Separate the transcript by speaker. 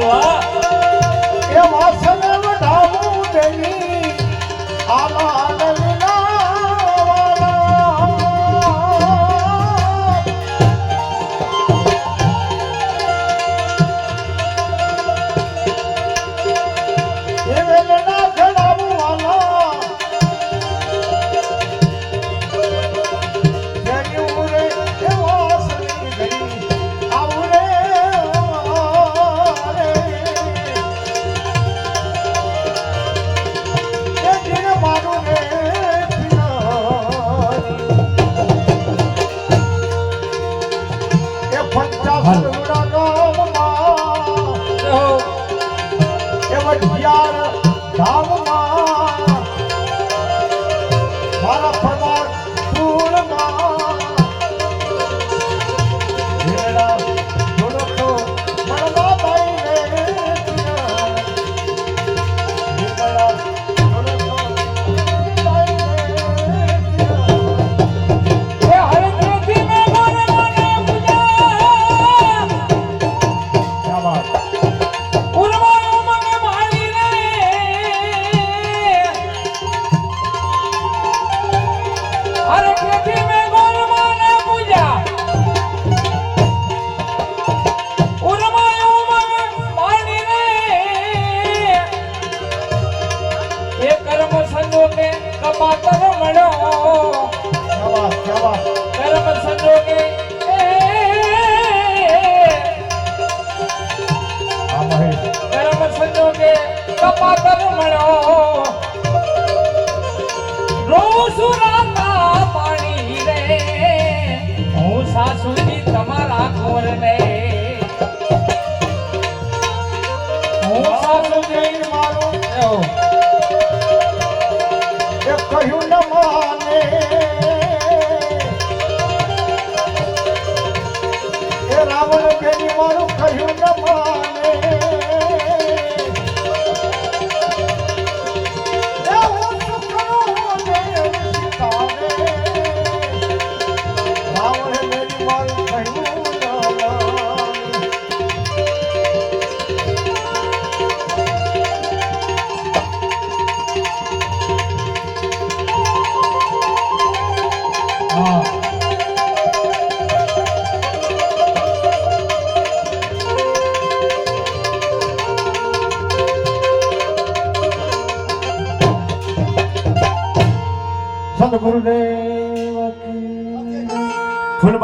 Speaker 1: Wow. Vadhiyar ધામમાં
Speaker 2: રોસુરાના પાણી રે. હું સાસુજી તમારા
Speaker 1: ઘોર ને સદગુરુદેવ ફૂલ